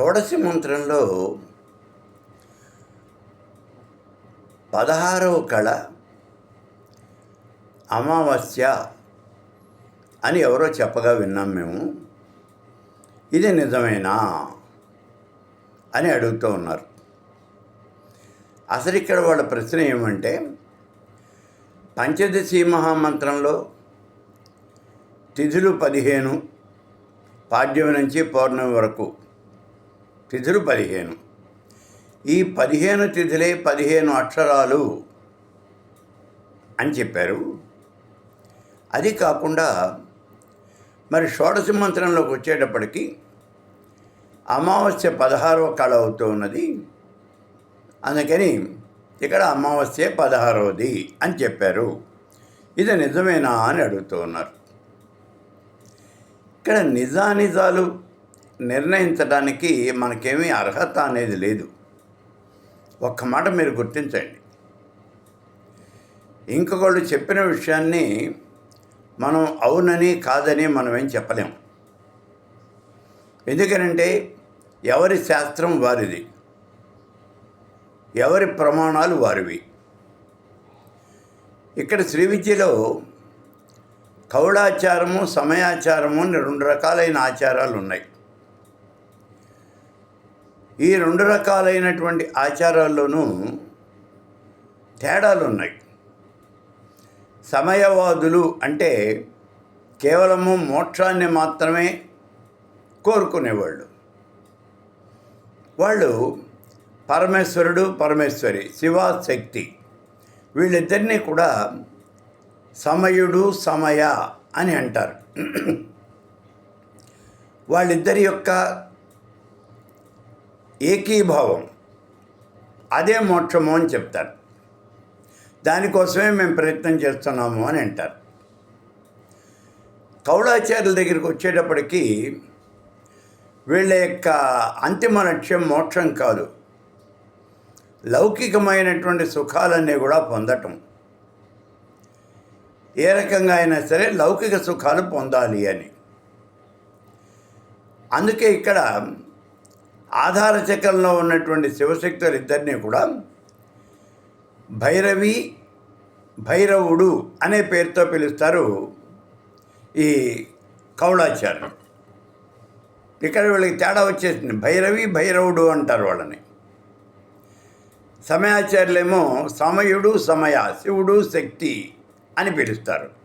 షోడశ మంత్రంలో పదహారవ కళ అమావాస్య అని ఎవరో చెప్పగా విన్నాం మేము. ఇది నిజమేనా అని అడుగుతూ ఉన్నారు. అసలు ఇక్కడ వాళ్ళ ప్రశ్న ఏమంటే పంచదశి మహామంత్రంలో తిథులు పదిహేను పాడ్యం నుంచి పౌర్ణమి వరకు తిథులు పదిహేను. ఈ పదిహేను తిథులే పదిహేను అక్షరాలు అని చెప్పారు. అది కాకుండా మరి షోడశ మంత్రంలోకి వచ్చేటప్పటికి అమావాస్య పదహారవ కళ అవుతూ ఉన్నది. అందుకని ఇక్కడ అమావాస్య పదహారవది అని చెప్పారు. ఇది నిజమేనా అని అడుగుతూ ఉన్నారు. ఇక్కడ నిజానిజాలు నిర్ణయించడానికి మనకేమీ అర్హత అనేది లేదు. ఒక్క మాట మీరు గుర్తించండి. ఇంకొకళ్ళు చెప్పిన విషయాన్ని మనం అవునని కాదని మనం ఏం చెప్పలేం. ఎందుకనంటే ఎవరి శాస్త్రం వారిది. ఎవరి ప్రమాణాలు వారివి. ఇక్కడ శ్రీ విద్యలో సమయాచారము అని రెండు రకాలైన ఆచారాలు ఉన్నాయి. ఈ రెండు రకాలైనటువంటి ఆచారాల్లోనూ తేడాలు ఉన్నాయి. సమయవాదులు అంటే కేవలము మోక్షాన్ని మాత్రమే కోరుకునేవాళ్ళు. వాళ్ళు పరమేశ్వరుడు పరమేశ్వరి శివశక్తి వీళ్ళిద్దరినీ కూడా సమయుడు సమయ అని అంటారు. వాళ్ళిద్దరి యొక్క ఏకీభావం. అదే మోక్షము అని చెప్తారు. దానికోసమే మేము ప్రయత్నం చేస్తున్నాము అని అంటారు. కౌళాచార్యుల దగ్గరికి వచ్చేటప్పటికి వీళ్ళ యొక్క అంతిమ లక్ష్యం మోక్షం కాదు. లౌకికమైనటువంటి సుఖాలన్నీ కూడా పొందటం. ఏ రకంగా అయినా సరే లౌకిక సుఖాలు పొందాలి అని. అందుకే ఇక్కడ ఆధార చక్రంలో ఉన్నటువంటి శివశక్తులు ఇద్దరిని కూడా భైరవి భైరవుడు అనే పేరుతో పిలుస్తారు ఈ కౌళాచార్యులు ఇక్కడ వీళ్ళకి తేడా వచ్చేసింది. భైరవి భైరవుడు అంటారు వాళ్ళని. సమయాచార్యులేమో సమయుడు సమయ శివుడు శక్తి అని పిలుస్తారు.